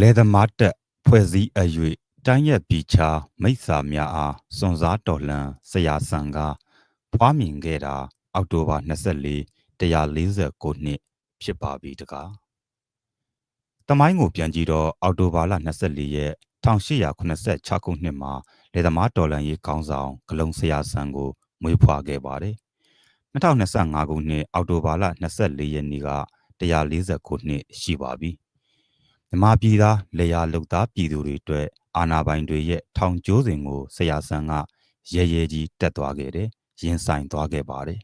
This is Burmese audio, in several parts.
လေသမားတက်ဖွဲ့စည်းအ၍တိုင်းရက်ပြည်ချာမိစ္ဆာများအားစွန်စားတော်လှန်ဆရာဆန်ကဖွားမြင်ခဲ့တာ အောက်တိုဘာ24 149နှစ်ဖြစ်ပါပြီတကားတမိုင်းကိုပြန်ကြည့်တော့အောက်တိုဘာလ24ရက်1886ခုနှစ်မှာလေသမားတော်လှန်ရေးခေါင်းဆောင်ဂလုံဆရာဆန်ကိုမွေးဖွားခဲ့ပါတယ်2025ခုနှစ်အောက်တိုဘာလ24ရက်နေ့က149နှစ်ရှိပါပြီ မြမပြည်သားလေယာလုတ်သားပြည်သူတွေအတွက်အာနာပိုင်တွေရဲ့ထောင်ကျိုးစဉ်ကိုဆရာဆန်ကရဲရဲကြီးတက်သွားခဲ့တယ်ရင်ဆိုင်သွားခဲ့ပါတယ်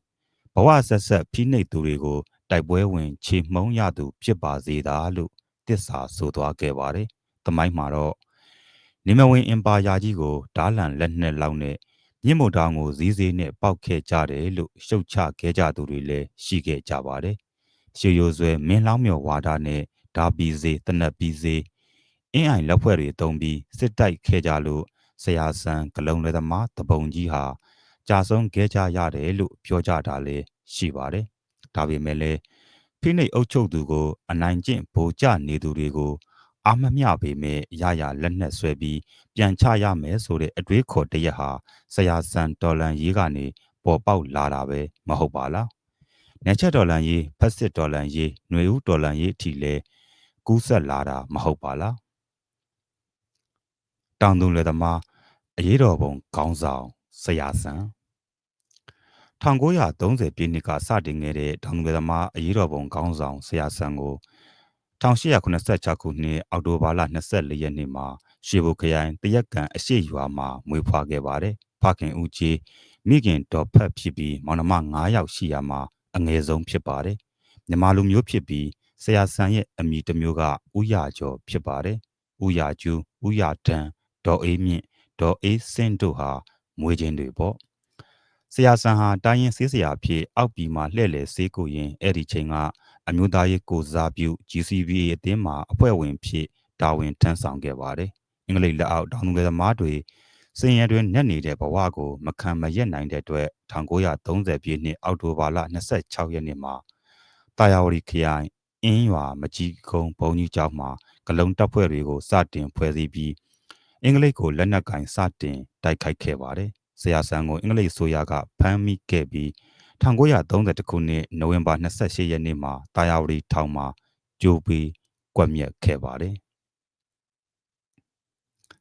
ဘဝဆက်ဆက်ဖိနှိပ်သူတွေကိုတိုက်ပွဲဝင်ခြေမှုန်းရသူဖြစ်ပါစေသာလို့တစ္ဆာဆိုသွားခဲ့ပါတယ်။တမိုင်းမှာတော့နေမဝင်အင်ပါယာကြီးကိုဓားလန်လက်နဲ့လောက်နဲ့မြင့်မို့တောင်ကိုဇီးဇီးနဲ့ပောက်ခဲ့ကြတယ်လို့ရှုတ်ချခဲ့ကြသူတွေလည်းရှိခဲ့ကြပါတယ်။ရှေရိုဆွဲမင်းလောင်းမြော်ဝါဒနဲ့ ဓာပီစေတနက်ပီစေအင်းအိုင်လက်ဖွဲ့တွေတုံးပြီးစစ်တိုက်ခဲ့ကြလို့ဆရာဆန်ဂလုံလက်သမားတပုံကြီးဟာကြာဆုံးခဲ့ကြရတယ်လို့ပြောကြတာလည်းရှိပါတယ်။ဒါပေမဲ့လည်းဖိနှိပ်အုပ်ချုပ်သူကို အနိုင်ကျင့်ဗိုလ်ကျနေသူတွေကိုအာမမျှပေမဲ့ရရလက်နက်ဆွဲပြီးပြန်ချရမယ်ဆိုတဲ့အတွေးခေါ်တရက်ဟာဆရာဆန်တော်လန်ရေးကနေပေါ်ပေါက်လာတာပဲမဟုတ်ပါလား။နေချက်တော်လန်ရေးဖက်စစ်တော်လန်ရေးຫນွေဦးတော်လန်ရေးအထိလဲ ကူးဆက်လာတာမဟုတ်ပါလား။တောင်သူလယ်သမားအရေးတော်ပုံခေါင်းဆောင်ဆရာဆန်1930ပြည့်နှစ်ကစတင်ခဲ့တဲ့တောင်ငယ်သမားအရေးတော်ပုံခေါင်းဆောင်ဆရာဆန်ကို1886ခုနှစ်အောက်တိုဘာလ24ရက်နေ့မှာရှေဘုခရိုင်တရက်ကန်အရှိရွာမှာမွေးဖွားခဲ့ပါတယ်။ဖခင်ဦးကြီးမိခင်တော်ဖက်ဖြစ်ပြီးမောင်နှမ9ယောက်ရှိရာမှာအငယ်ဆုံးဖြစ်ပါတယ်။မြမလူမျိုးဖြစ်ပြီး ဆရာဆန်ရဲ့အမိတစ်မျိုးကဦးရကျော်ဖြစ်ပါတယ်။ဦးရကျူးဦးရတန်းဒေါ်အေးမြင့်ဒေါ်အေးစင်းတို့ဟာမွေးချင်းတွေပေါ့။ဆရာဆန်ဟာတိုင်းရင်ဆေးဆရာဖြစ်အောက်ပြည်မှာလှည့်လည်ဆေးကိုရင်အဲ့ဒီချိန်ကအမျိုးသားရေးကိုစားပြု GCBA အသင်းမှာအဖွဲ့ဝင်ဖြစ်တာဝန်ထမ်းဆောင်ခဲ့ပါတယ်။အင်္ဂလိပ်လက်အောက်တောင်သူငယ်သမားတွေစင်ရတွင်နှက်နေတဲ့ဘဝကိုမခံမရက်နိုင်တဲ့အတွက်1930ပြည့်နှစ်အောက်တိုဘာလ26ရက်နေ့မှာတာယာဝတီခရိုင် အင်းရွာမကြီးကုန်းဘုံကြီးကျောင်းမှာဂလုံတပ်ဖွဲ့တွေကိုစတင်ဖွဲ့စည်းပြီးအင်္ဂလိပ်ကိုလက်နက်ကင်စတင်တိုက်ခိုက်ခဲ့ပါတယ်ဆရာဆန်ကိုအင်္ဂလိပ်ဆိုရကဖမ်းမိခဲ့ပြီး1930ခုနှစ်နိုဝင်ဘာ28ရက်နေ့မှာတာယာဝတီထောင်မှာကြိုးပြီးကွက်မြက်ခဲ့ပါတယ်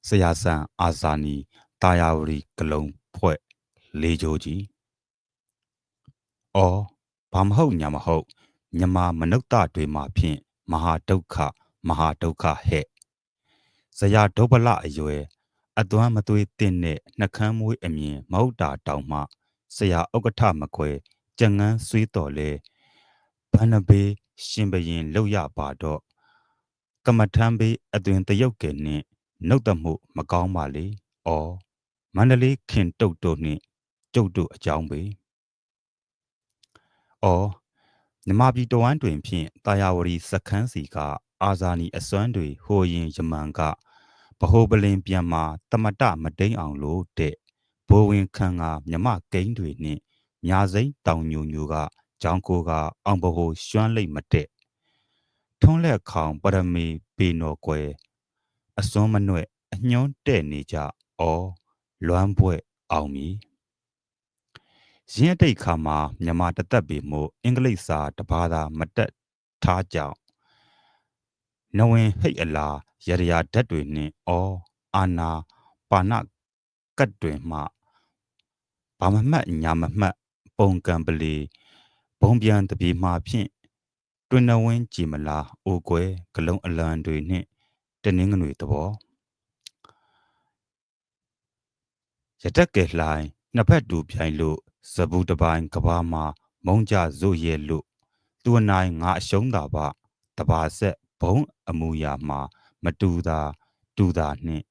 ဆရာဆန်အာဇာနီတာယာဝတီကလုံဖွဲ့လေးကြိုးကြီးအော်ဘာမဟုတ်ညာမဟုတ် မြမမနုဿတွေမှာဖြင့်မဟာဒုက္ခမဟာဒုက္ခဟဲ့ဇရာဒုပ္ပလအရွယ်အသွမ်းမသွေးတင့်တဲ့နှကမ်းမွေးအမြင်မဟုတ်တာတောင်မှဆရာဥက္ကဋ္ဌမခွဲကြံငန်းဆွေးတော်လဲဘန္နဘေးရှင်ဘရင်လောက်ရပါတော့ကမ္မထမ်းဘေးအသွင်တရုတ်ကဲနှင့်နှုတ်တမှုမကောင်းပါလေ။အော်မန္တလေးခင်တုတ်တို့နှင့်ကျုပ်တို့အကြောင်းပေ။အော် မြမပြည်တဝမ်းတွင်ဖြင့်တာယာဝရီစခန်းစီကအာဇာနီအစွမ်းတွေဟိုရင်ယမန်ကဗဟိုပလင်ပြန်မှာတမတမတိန်အောင်လို့တဲ့ဘိုးဝင်ခန့်ကမြမကိန်းတွေနှင့်ညာစိမ့်တောင်ညူညူကကြောင်းကိုကအောင်ဘဟိုရွှမ်းလိတ်မတဲ့ထုံးလက်ခေါင်ပရမီပေနော်ကွယ်အစွန်းမနှဲ့အညွှန်းတဲ့နေကြဩလွမ်းပွဲအောင်မီ ရင်းအတိတ်ခါမှာမြမတသက်ပေမို့အင်္ဂလိပ်စာတဘာသာမတက်ထားကြောင်နဝင်ဟိတ်အလားရရဓာတ်တွေနှင့်ဩအာနာပါဏကတ်တွင်မှဘာမမှတ်ညာမမှတ်ပုံကံပလီဘုံပြန်တပြေမှာဖြင့်တွင်နဝင်းကြည်မလားအိုကွယ်ဂလုံးအလံတွေနှင့်တနင်းငွေသဘောရတက်ကဲလှိုင်းနှစ်ဖက်တူပြိုင်လို့ ဇဘူးတပိုင်းကဘာမှာမုံကြဇို့ရဲ့လို့သူအနိုင်ငါအရှုံးတာပါတဘာဆက်ဘုံအမူအရာမှာမတူတာတူတာနှင့်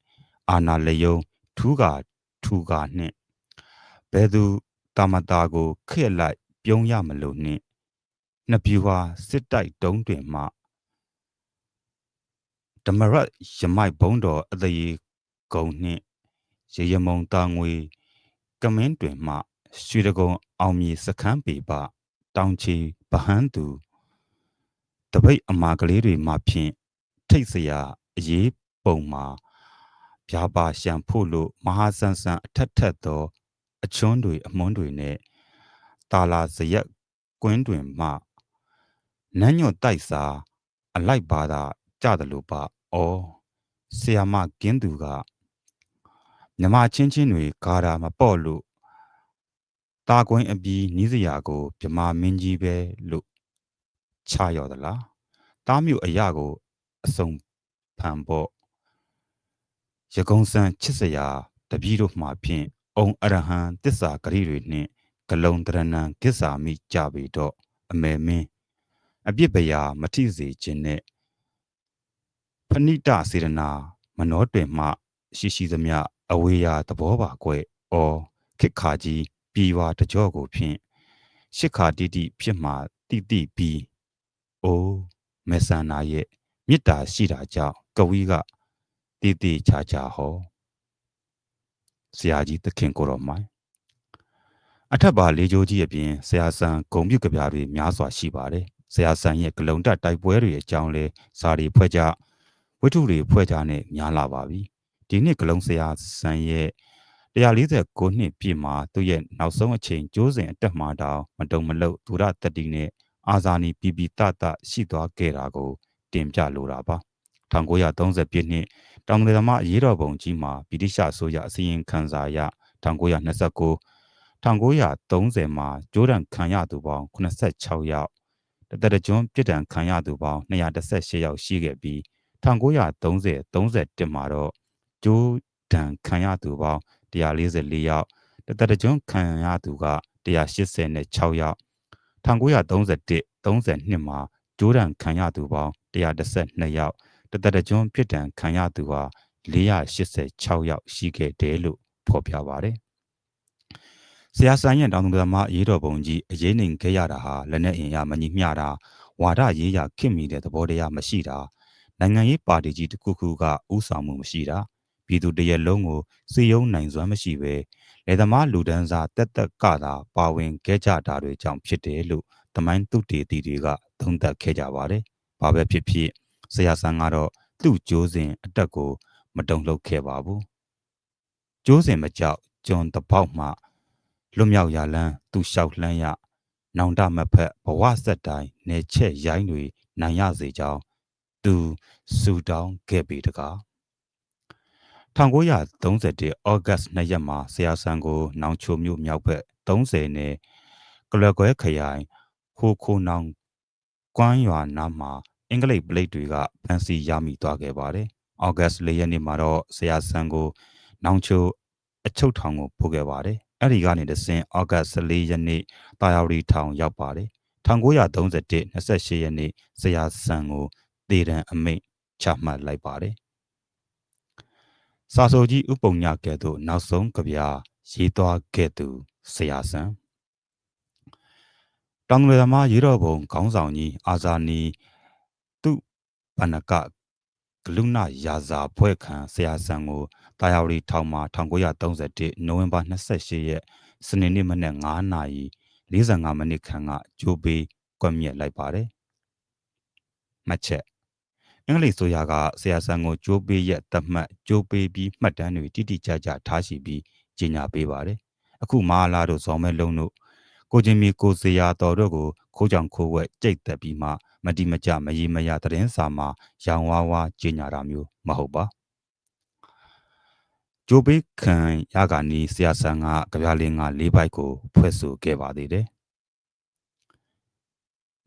အာနာလယုံထူးကထူကနှင့်ဘယ်သူတာမတာကိုခက်လိုက်ပြုံးရမလို့နှင့်နှစ်ပြူဟာစစ်တိုက်တုံးတွင်မှဓမ္မရတ်ရမိုက်ဘုံတော်အသေးကုံနှင့်ရေရမုံတာငွေကမင်းတွင်မှ ရွှေတကုံအောင်မြေစခန်းပေပတောင်ချီဗဟန်းသူတပိတ်အမာကလေးတွေမှဖြင့်ထိတ်စရာအရေးပုံမှာဗျာပါရှံဖို့လို့မဟာဆန်ဆန်အထက်ထက်သောအချွန်းတွေအမွန်းတွေနဲ့တာလာစရက်ကွင်းတွင်မှနန်းညွတ်တိုက်စာအလိုက်ပါသာကြတယ်လို့ပါ။အော်ဆီယာမကင်းသူကမြမချင်းချင်းတွေဂါတာမပေါ့လို့ တာကွင်းအပြီးနီးစရာကိုမြမမင်းကြီးပဲလို့ချရော်သလား။တားမြို့အရာကိုအစုံဖန်ပေါ့ရကုံစံချစ်စရာတပည့်တို့မှဖြင့်အုံအရဟံတစ္ဆာဂရိတွေနှင့်ဂလုံတရဏံကိစ္ဆာမိကြပေတော့အမေမင်းအပြစ်ပရာမထိစေခြင်းနဲ့ဖဏိတစေရနာမနောတွင်မှ ရှိရှိသမျှအဝေးရာသဘောပါကွယ်။အော်ခိခါကြီး ပြည်ဝါတကြောကိုဖြင့်ရှစ်ခါတိတိဖြစ်မှတိတိပြီးအိုးမေဆန္နာရဲ့မေတ္တာရှိတာကြောင့်ကဝီကတိတိချာချာဟောဆရာကြီးသခင်ကိုတော်မိုင်းအထက်ပါလေးချိုးကြီးအပြင်ဆရာဆန်ဂုံပြုတ်ကြပြားတွေများစွာရှိပါတယ်ဆရာဆန်ရဲ့ဂလုံတက်တိုက်ပွဲတွေအကြောင်းလဲစာရီဖွဲ့ကြဝိထုတွေဖွဲ့ကြနဲ့များလာပါပြီဒီနှစ်ဂလုံဆရာဆန်ရဲ့ 149နှစ်ပြည့်မှာသူ့ရဲ့နောက်ဆုံးအချိန်ကျိုးစဉ်အတက်မှာတောင်မတုံမလုဒုရတတိနဲ့အာဇာနည်ပီပီတတရှိသွားခဲ့တာကို တင်ပြလိုတာပါ1930ပြည့်နှစ်တောင်ငယ်သမားအရေးတော်ပုံကြီးမှာဗြိတိရှအစိုးရအစီရင်ခံစာအရ1929 1930မှာဂျိုးဒန်ခံရသူပေါင်း86ယောက်တသက်တကျွန်းပြစ်ဒဏ်ခံရသူပေါင်း218ယောက်ရှိခဲ့ပြီး1930 31မှာတော့ဂျိုးဒန်ခံရသူပေါင်း 144ယောက်တသက်တကျွန်းခံရသူက186ယောက်1931 32မှာဂျိုးဒန်ခံရသူပေါင်း112ယောက်တသက်တကျွန်းပြစ်ဒဏ်ခံရသူဟာ486ယောက်ရှိခဲ့တယ်လို့ဖော်ပြပါတယ်ဆရာဆိုင်ရဲ့တောင်သူသမားအရေးတော်ပုံကြီးအရေးနိုင်ခဲ့ရတာဟာလက်နဲ့အင်ရမညီမျှတာဝါဒရေးရခင်မိတဲ့သဘောတရားမရှိတာနိုင်ငံရေးပါတီကြီးတစ်ခုခုကဥဆောင်မှုမရှိတာ ပြည်သူတရက်လုံးကိုစီယုံနိုင်စွမ်းမရှိပဲလေသမားလူဒန်းစားတက်တက်ကသာပါဝင်ခဲ့ကြတာတွေကြောင့်ဖြစ်တယ်လို့သမိုင်းသူတေတီတွေကသုံးသပ်ခဲ့ကြပါတယ်။ဘာပဲဖြစ်ဖြစ်ဆရာဆန်းကတော့သူ့ကြိုးစဉ်အတက်ကို မတုံ့လှုပ်ခဲ့ပါဘူး။ကြိုးစဉ်မကြောက်ဂျွန်တပေါက်မှလွတ်မြောက်ရလန်းသူလျှောက်လှမ်းရနောင်တမဖက်ဘဝဆက်တိုင်းနေချက်ရိုင်းတွေနိုင်ရစေကြောင်းသူစူတောင်းခဲ့ပေတကား 1931ဩဂတ်2ရက်မှာဆရာဆန်ကို နောင်ချိုမြို့မြောက်ဘက်30နဲ့ကလကွဲခရိုင်ဟိုခိုနောင်ကွမ်းရွာနားမှာအင်္ဂလိပ်ပလိတ်တွေကဖမ်းဆီးရမိသွားခဲ့ပါတယ်။ဩဂတ်4ရက်နေ့မှာတော့ဆရာဆန်ကို နောင်ချိုအချုပ်ထောင်ကိုပို့ခဲ့ပါတယ်။အဲ့ဒီကနေတဆင့်ဩဂတ်14ရက်နေ့တာယာရီထောင်ရောက်ပါတယ်။1931 28ရက်နေ့ဆရာဆန်ကိုတေရန်အမိန့်ချမှတ်လိုက်ပါတယ်။ စာဆိုကြီးဥပုံညကဲ့သို့နောက်ဆုံးကြပြရေးသွားခဲ့သူဆရာဆန်တောင်ငယ်သမားရေတော်ဘုံခေါင်းဆောင်ကြီးအာဇာနီသူဘဏကဂလုဏရာဇာဖွဲ့ခံဆရာဆန်ကိုတာယာရီထောင်မှာ1931နိုဝင်ဘာ28ရက်စနေနေ့မနက်9နာရီ45မိနစ်ခန့်ကဂျိုးပေးကွက်မြက်လိုက်ပါတယ်။မှတ်ချက် အင်္ဂလိပ်ဆိုရကဆရာဆန်ကိုကြိုးပေးရက်သတ်မှတ်ကြိုးပေးပြီးမှတ်တမ်းတွေတိတိကျကျထားရှိပြီးကြီးညာပေးပါတယ်။အခုမဟာလာတို့ဇော်မဲလုံးတို့ကိုချင်းမီကိုစရာတော်တို့ကိုခိုးကြောင်ခိုးဝဲကြိတ်သက်ပြီးမှမတိမကြမရေမရသတင်းစာမှာရောင်ဝါးဝါကြီးညာတာမျိုးမဟုတ်ပါဂျိုဘေးခံရကနီးဆရာဆန်ကကြပြလင်းကလေးပိုက်ကို ဖွဲ့ဆိုခဲ့ပါသေးတယ်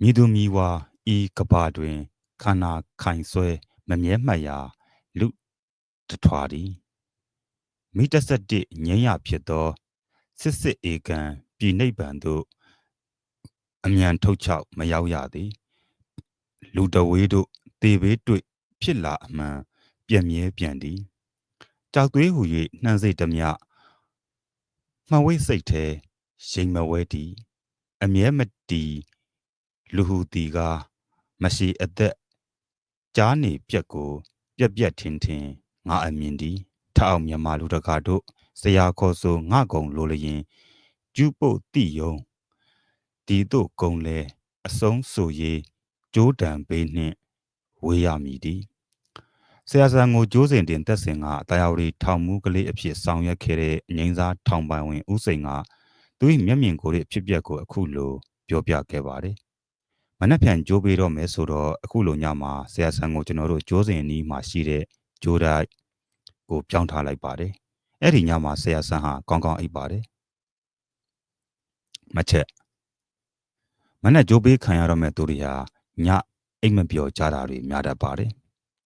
မြည်သူမြည်ဝါဤကဘာတွင် ခန္ဓာခိုင်ဆွဲမမြဲမှတ်ရာလူတထွာသည်မိတဆက်တစ်ငိမ့်ရဖြစ်သောစစ်စစ်ဧကံပြည်နိဗ္ဗာန်သို့အမြန်ထုတ်ချောက်မရောက်ရသည်လူတဝေးတို့တေဘေးတွေ့ဖြစ်လာအမှန်ပြက်မြဲပြန်သည်ကြောက်သွေးဟူ၍နှမ်းစိတ်တမျှမှဝိတ်စိတ်ထဲရှိန်မဝဲတီအမြဲမတီလူဟူတီကမရှိအသက် ကြားနေပြက်ကို ပြက်ပြက်ထင်ထင်ငါအမြင်ဒီထအောင်မြန်မာလူတကာတို့ဆရာခေါ်ဆိုငါကုံလိုလျင်ကျူးပုတ်တိယုံဒီတို့ကုံလဲအဆုံးဆိုရေးကြိုးတံပေးနှင့်ဝေးရမည်ဒီဆရာဆန်ကိုကျိုးစင်တင်သက်စင်ကတရားဝတီထောင်မှုကလေးအဖြစ်ဆောင်ရွက်ခဲ့တဲ့အငိမ့်စားထောင်ပိုင်ဝင်ဦးစိန်ကသူ၏မျက်မြင်ကိုယ်ရဲ့ဖြစ်ပျက်ကိုအခုလိုပြောပြခဲ့ပါတယ်။ မနှက်ဖြန်ကြိုးပေးတော့မယ်ဆိုတော့အခုလိုညမှာဆရာဆန်ကိုကျွန်တော်တို့ကျိုးစင်နီးမှာရှိတဲ့ဂျိုးတိုက်ကိုပြောင်းထားလိုက်ပါတယ်။အဲ့ဒီညမှာဆရာဆန်ဟာကောင်းကောင်းအိပ်ပါတယ်။မချက်မနဲ့ကြိုးပေးခံရတော့မဲ့သူတွေဟာညအိမ်မပြောကြတာတွေများတတ်ပါတယ်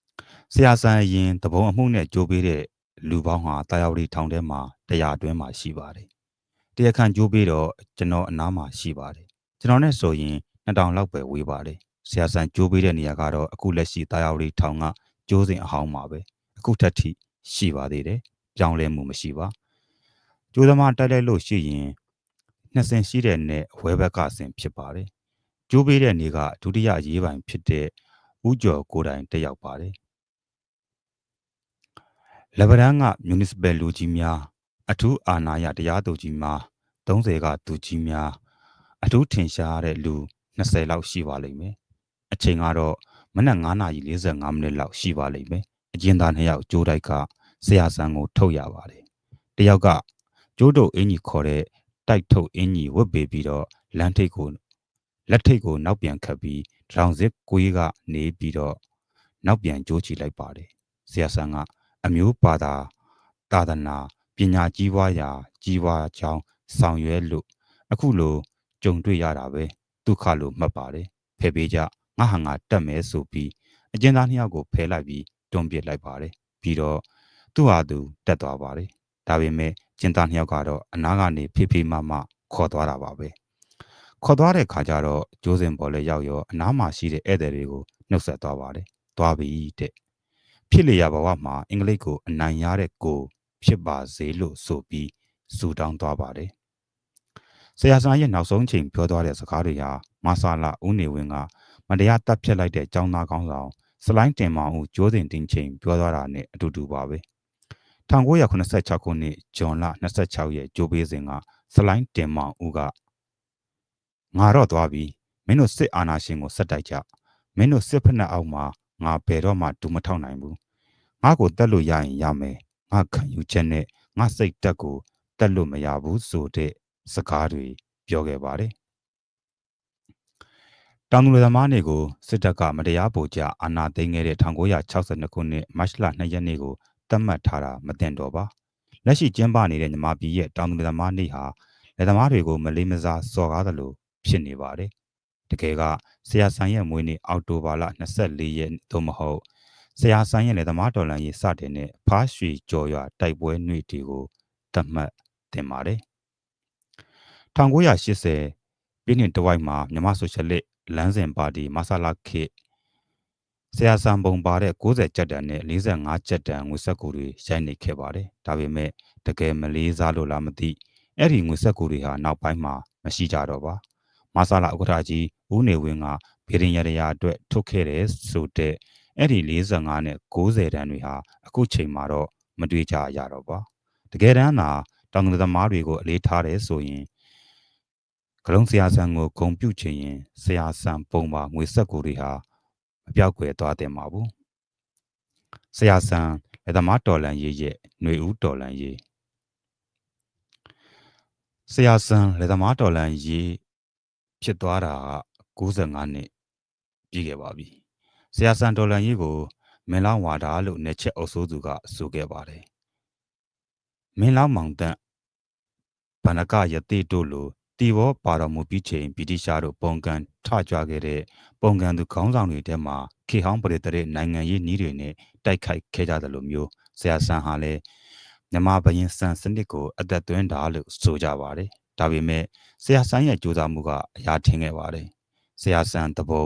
။ဆရာဆန်ရင်တဘုံအမှုနဲ့ကြိုးပေးတဲ့လူပေါင်းဟာတာယာဝတီထောင်ထဲမှာတရားအတွင်းမှာရှိပါတယ်။တရားခံကြိုးပေးတော့ကျွန်တော်အနားမှာရှိပါတယ်။ကျွန်တော်နဲ့ဆိုရင် 2000လောက်ပဲဝေးပါတယ်။ဆရာဆန်ကြိုးပေးတဲ့နေရာကတော့အခုလက်ရှိတာယာဝတီထောင်ကကျိုးစဉ်အဟောင်းပါပဲ။အခုထက်ထိရှိပါသေးတယ်။ပြောင်းလဲမှုမရှိပါ။ကျိုးသမားတိုက်လိုက်လို့ရှိရင်နှစ်ဆင်ရှိတဲ့နဲ့ဝဲဘက်ကဆင်ဖြစ်ပါတယ်။ကျိုးပေးတဲ့နေကဒုတိယရေးပိုင်ဖြစ်တဲ့ဦးကျော်ကိုတိုင်တက်ရောက်ပါတယ်။လဗရန်က municipal လူကြီးများအထူးအာဏာရတရားသူကြီးများ30ကသူကြီးများအထူးထင်ရှားတဲ့လူ 20လောက်ရှိပါလိမ့်မယ်။အချိန်ကတော့မနက်9:45မိနစ်လောက်ရှိပါလိမ့်မယ်။အကျဉ်းသား2ယောက်ကြိုးတိုက်ကဆရာဆန်ကိုထုတ်ရပါတယ်။တယောက်ကကျိုးတို့အင်ကြီးခေါ်တဲ့တိုက်ထုတ်အင်ကြီးဝတ်ပေးပြီးတော့လမ်းထိပ်ကိုလက်ထိပ်ကိုနောက်ပြန်ခတ်ပြီးထောင်စစ်ကွေးကနေပြီးတော့နောက်ပြန်ကြိုးချီလိုက်ပါတယ်ဆရာဆန်ကအမျိုးပါတာသာသနာပညာကြီးပွားရာ ကြီးပွားကြောင်းဆောင်ရွက်လို့အခုလိုကြုံတွေ့ရတာပဲ ဒုက္ခလို့မှတ်ပါတယ်ဖယ်ပေးကြငါဟာငါတက်မယ်ဆိုပြီးအကျဉ်းသားနှစ်ယောက်ကိုဖယ်လိုက်ပြီးတွန်းပစ်လိုက်ပါတယ်ပြီးတော့သူ့ဟာသူတက်သွားပါတယ်ဒါပေမဲ့ကျင်းသားနှစ်ယောက်ကတော့အနားကနေဖေးဖေးမမခေါ်သွားတာပါပဲခေါ်သွားတဲ့ခါကျတော့ကျိုးစင်ပေါ်လဲရောက်ရောအနားမှာရှိတဲ့ဧည့်သည်တွေကိုနှုတ်ဆက်သွားပါတယ်သွားပြီတဲ့ဖြစ်လေရဘဝမှာအင်္ဂလိပ်ကိုအနိုင်ရတဲ့ကို ဖြစ်ပါစေလို့ဆိုပြီးစူတောင်းသွားပါတယ် ဆရာဆန်းရဲ့နောက်ဆုံးချိန်ပြောသွားတဲ့စကားတွေဟာမဆာလာဦးနေဝင်းကမတရားတပ်ဖြတ်လိုက်တဲ့ចောင်းသားကောင်းဆောင်စလိုင်းတင်မောင်ဦးကျိုးစင်တင်ချိန်ပြောသွားတာနဲ့အတူတူပါပဲ1986ခုနှစ်ဇွန်လ26ရက်ကြိုးပေးစဉ်ကစလိုင်းတင်မောင်ဦးကငါတော့သွားပြီမင်းတို့စစ်အာဏာရှင်ကိုဆက်တိုက်ကြမင်းတို့စစ်ဖက်နှက်အောက်မှာငါဘယ်တော့မှဒူမထောက်နိုင်ဘူးငါ့ကိုတက်လို့ရရင်ရမယ်ငါခံယူချက်နဲ့ငါစိတ်တက်ကိုတက်လို့မရဘူးဆိုတဲ့ စကားတွေပြောခဲ့ပါတယ်တောင်သူလယ်သမားတွေကိုစစ်တပ်ကမတရားပို့ကြအာဏာသိမ်းခဲ့တဲ့1962ခုနှစ်မတ်လ2ရက်နေ့ကိုသတ်မှတ်ထားတာမတင်တော့ပါလက်ရှိကျင်းပနေတဲ့ညီမပြည်ရဲ့တောင်သူလယ်သမားနေ့ဟာလယ်သမားတွေကိုမလေးမစားစော်ကားသလိုဖြစ်နေပါတယ်တကယ်ကဆရာဆန်းရဲ့မွေးနေ့အောက်တိုဘာလ24ရက်သို့မဟုတ်ဆရာဆန်းရဲ့လယ်သမားတော်လှန်ရေးစတင်တဲ့ဖားရွှေကျော်ရွာတိုက်ပွဲနေ့တီကိုသတ်မှတ်တင်ပါတယ် 1980 ပြည်နှစ်တဝိုက်မှာမြမဆိုရှယ်လစ်လမ်းစဉ်ပါတီမဆလာခေဆရာဆန်ပုံပါတဲ့60ကြက်တန်နဲ့45ကြက်တန်ငွေဆက်ကူတွေရိုက်နေခဲ့ပါတယ်။ဒါပေမဲ့တကယ်မလေးစားလို့လားမသိအဲ့ဒီငွေဆက်ကူတွေဟာနောက်ပိုင်းမှာမရှိကြတော့ပါ။မဆလာဥက္ကဋ္ဌကြီးဦးနေဝင်းကဗီရင်ရရအတွက်ထုတ်ခဲ့တဲ့ဆိုတဲ့အဲ့ဒီ45နဲ့60တန်တွေဟာအခုချိန်မှာတော့မတွေ့ကြရတော့ပါ။တကယ်တမ်းသာတောင်သူသမားတွေကိုအလေးထားတယ်ဆိုရင် ကလုံးဆရာဆန်ကိုဂုံပြုတ်ချင်ရင်ဆရာဆန်ပုံပါငွေဆက်ကိုတွေဟာမပြောက်ွယ်သွားတယ်မှာဘူးဆရာဆန်လက်သမားတော်လန်ရေးရဲ့ຫນွေဦးတော်လန်ရေးဆရာဆန်လက်သမားတော်လန်ရေးဖြစ်သွားတာက95နှစ်ပြည့်ခဲ့ပါပြီဆရာဆန်တော်လန်ရေးကိုမင်းလောင်းဝါဒလို့နေချက်အုပ်စိုးသူကဆိုခဲ့ပါတယ်မင်းလောင်းမောင်တန့်ဗန္ဒကယတိတို့လို တီဘောပါတော်မူပြီးချိန်ဗြိတိရှားတို့ပုံကန်ထကြွခဲ့တဲ့ပုံကန်သူခေါင်းဆောင်တွေထဲမှာခေဟောင်းပရိသတ်နိုင်ငံရေးနည်းတွေနဲ့တိုက်ခိုက်ခဲ့ကြတယ်လို့မျိုးဆရာဆန်ဟာလည်းမြမဘရင်စံစနစ်ကိုအသက်သွင်းတာလို့ဆိုကြပါတယ်။ဒါပေမဲ့ဆရာဆန်ရဲ့ကြိုးစားမှုကအရာထင်ခဲ့ပါတယ်။ဆရာဆန်တပုံ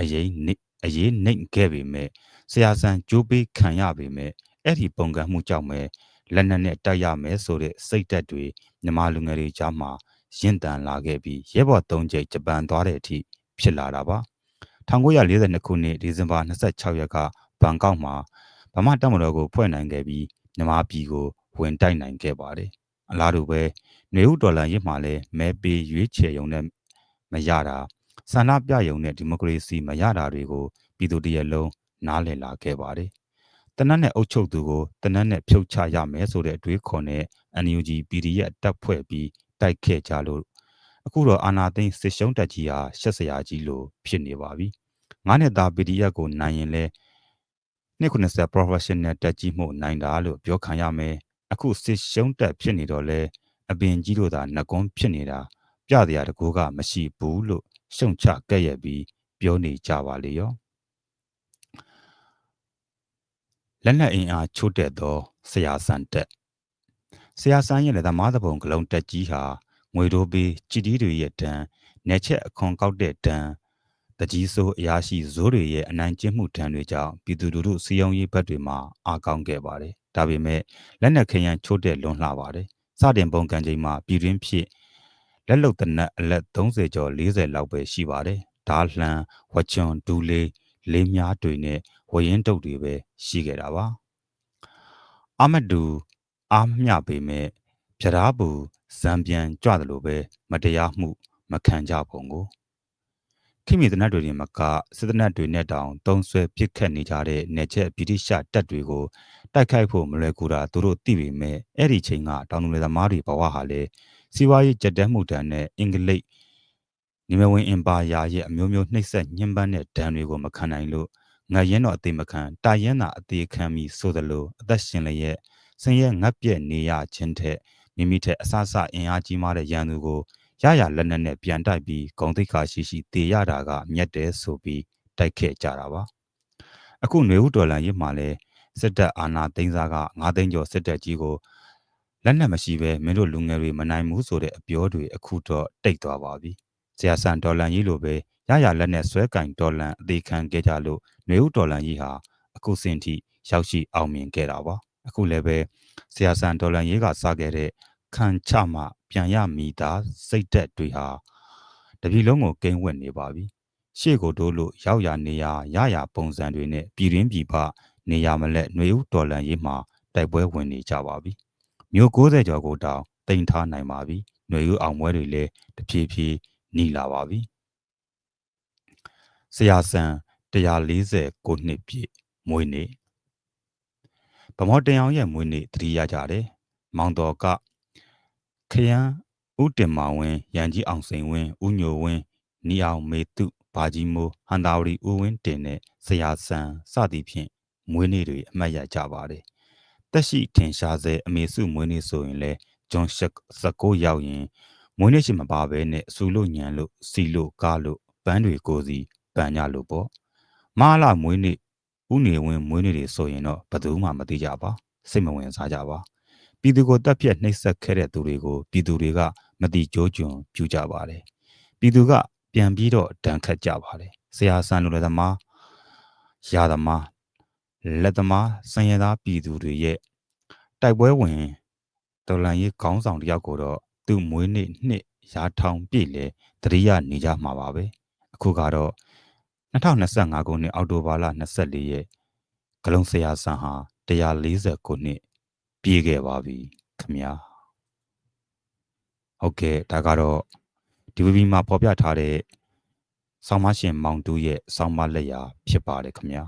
အရေးနိအရေးနှိမ်ခဲ့ပေမဲ့ဆရာဆန်ကြိုးပေးခံရပေမဲ့အဲ့ဒီပုံကံမှုကြောင့်ပဲလက်နက်နဲ့တိုက်ရမယ်ဆိုတဲ့စိတ်သက်တွေမြမလူငယ်တွေကြားမှာ ရင့်တန်လာခဲ့ပြီးရဲဘော်၃ကြိမ်ဂျပန်သွားတဲ့အထိဖြစ်လာတာပါ1942ခုနှစ်ဒီဇင်ဘာ26ရက်ကဘန်ကောက်မှာဗမာတပ်မတော်ကိုဖွဲ့နိုင်ခဲ့ပြီးမြန်မာပြည်ကိုဝင်တိုက်နိုင်ခဲ့ပါတယ်အလားတူပဲနေဦးဒေါ်လာရစ်မှာလည်းမဲပေးရွေးချယ်ရုံနဲ့မရတာဆန္ဒပြရုံနဲ့ဒီမိုကရေစီမရတာတွေကိုပြည်သူတရက်လုံးနားလည်လာခဲ့ပါတယ်တနတ်နဲ့အုပ်ချုပ်သူကိုတနတ်နဲ့ဖြုတ်ချရမယ်ဆိုတဲ့အတွေးခေါ်နဲ့ NUG PDF တပ်ဖွဲ့ပြီး တိုက်ခဲ့ကြလို့အခုတော့အာနာသိန်းစစ်ရှုံးတက်ကြီးဟာရှက်စရာကြီးလို့ဖြစ်နေပါပြီငါးနှစ်သား PDF ကိုနိုင်ရင်လဲ290 professional တက်ကြီးမှုနိုင်တာလို့ပြောခံရမယ်အခုစစ်ရှုံးတက်ဖြစ်နေတော့လဲအပင်ကြီးတို့သာနှကွန်းဖြစ်နေတာပြတရားတကူကမရှိဘူးလို့ရှုံချကဲ့ရဲ့ပြီးပြောနေကြပါလေရောလက်နက်အင်အားချို့တဲ့သောဆရာဆန်တက် ဆရာဆန်းရဲ့လက်သမားသဘုံကလုံးတက်ကြီးဟာငွေတိုးပေးကြည်တီးတွေရဲ့တန်းနေချက်အခွန်ကောက်တဲ့တန်းတကြီးဆိုးအရာရှိဇိုးတွေရဲ့အနိုင်ကျင့်မှုတန်းတွေကြောင့်ပြည်သူလူထုစီယုံရေးဘက်တွေမှာအာကောင်းခဲ့ပါတယ်။ဒါပေမဲ့လက်နက်ခရမ်းချို့တဲ့လွန်လှပါတယ်။စတင်ပုံကန်ချိန်မှာပြည်တွင်းဖြစ်လက်လုတ်တနက်အလက်30ကျော်40လောက်ပဲရှိပါတယ်။ဒါလှန်ဝချွန်ဒူလေးလေးများတွေနဲ့ဝရင်တုတ်တွေပဲရှိခဲ့တာပါ။အမတူ အားမျှပေမဲ့ပြရားပူဇံပြန်ကြွတယ်လို့ပဲမတရားမှု မခံကြပုံကိုခိမိတနတ်တွေတင်မကစစ်တနတ်တွေနဲ့တောင်တုံးဆွဲပစ်ခတ်နေကြတဲ့နေချက်ဗြိတိရှတပ်တွေကိုတိုက်ခိုက်ဖို့မလွယ်ကူတာသူတို့သိပေမဲ့အဲ့ဒီချိန်ကတောင်သူလယ်သမားတွေဘဝဟာလေစီးပွားရေးကြက်တဲမှုတန်းနဲ့အင်္ဂလိပ်နေမဝင်အင်ပါယာရဲ့အမျိုးမျိုးနှိပ်စက်ညှဉ်းပန်းတဲ့ဒဏ်တွေကိုမခံနိုင်လို့ငါရင်တော့အသေးမခံတာရင်သာအသေးခံပြီးဆိုသလိုအသက်ရှင်လျက် ဆင်းရဲငတ်ပြက်နေရခြင်းထက်မိမိထက်အဆအဆအင်အားကြီးမားတဲ့ရန်သူကိုရရလက်နက်နဲ့ပြန်တိုက်ပြီးဂုံတိတ်ခါရှိရှိတေရတာကမြတ်တယ်ဆိုပြီးတိုက်ခဲ့ကြတာပါအခုຫນွေဦးတော်လန်ရစ်မှာလဲစစ်တပ်အာဏာသိမ်းစားက9သိန်းကျော်စစ်တပ်ကြီးကိုလက်နက်မရှိဘဲမင်းတို့လူငယ်တွေမနိုင်ဘူးဆိုတဲ့အပြောတွေအခုတော့တိတ်သွားပါပြီဆရာဆန်ဒေါ်လန်ကြီးလိုပဲရရလက်နဲ့ဆွဲကင်ဒေါ်လန်အသေးခံခဲ့ကြလို့ຫນွေဦးဒေါ်လန်ကြီးဟာအခုစင်ထိရောက်ရှိအောင်မြင်ခဲ့တာပါ အခုလည်းပဲဆရာဆန်ဒေါ်လန်ရေးကစားခဲ့တဲ့ခံချမှပြန်ရမိသားစိတ်သက်တွေဟာတပြည်လုံးကိုကိန်းဝက်နေပါပြီရှေ့ကိုတိုးလို့ရောက်ရနေရရရပုံစံတွေနဲ့ပြည်ရင်းပြည်ပနေရမလက်ຫນွေဦးဒေါ်လန်ရေးမှာတိုက်ပွဲဝင်နေကြပါပြီမြို့90ကျော်ကိုတောင်တင်ထားနိုင်ပါပြီຫນွေဦးအောင်ပွဲတွေလည်းတဖြည်းဖြည်းနီးလာပါပြီဆရာဆန်149နှစ်ပြည့်မွေးနေ့ ဗမော်တန်အောင်ရဲ့မွေးနေ့တတိရကြတယ်။မောင်တော်ကခရမ်းဦးတင်မောင်ဝင်းရန်ကြီးအောင်စိန်ဝင်းဦးညိုဝင်းနီအောင်မေတုဘာကြီးမိုးဟန်တာဝရီဦးဝင်းတင်နဲ့ဆရာဆန်စသည်ဖြင့်မွေးနေ့တွေအမှတ်ရကြပါတယ်။တက်ရှိထင်ရှားစေအမေစုမွေးနေ့ဆိုရင်လဲဂျွန်16ရောက်ရင်မွေးနေ့ရှိမပါဘဲနဲ့စူလို့ညံလို့စီလို့ကားလို့ပန်းတွေကိုစီပန်ကြလို့ပေါ့။မာလာမွေးနေ့ ဥနေဝင်းမွေးနေ့တွေဆိုရင်တော့ဘယ်သူမှမသိကြပါစိတ်မဝင်စားကြပါပြည်သူကိုတက်ပြက်နှိပ်စက်ခဲ့တဲ့သူတွေကိုပြည်သူတွေကမတိကြိုးကျွန်ပြူကြပါတယ်ပြည်သူကပြန်ပြီးတော့ဒဏ်ခတ်ကြပါတယ်ဆရာဆန်လိုလည်းသမားရာသမားလက်သမားစံရသားပြည်သူတွေရဲ့တိုက်ပွဲဝင်တော်လန်ရေးခေါင်းဆောင်တယောက်ကိုတော့သူ့မွေးနေ့နှစ်ရာထောင်ပြည့်လေတရိယာနေကြမှာပါပဲအခုကတော့ 2025ခုနှစ်အောက်တိုဘာလ24ရက်ဂလုံဆရာဆန်ဟာ140ခုနှစ်ပြည့်ခဲ့ပါပြီခင်ဗျာဟုတ်ကဲ့ဒါကတော့ DVB မှာဖော်ပြထားတဲ့ဆောင်းမရှင်မောင်တူးရဲ့ဆောင်းမလက်ရာဖြစ်ပါတယ်ခင်ဗျာ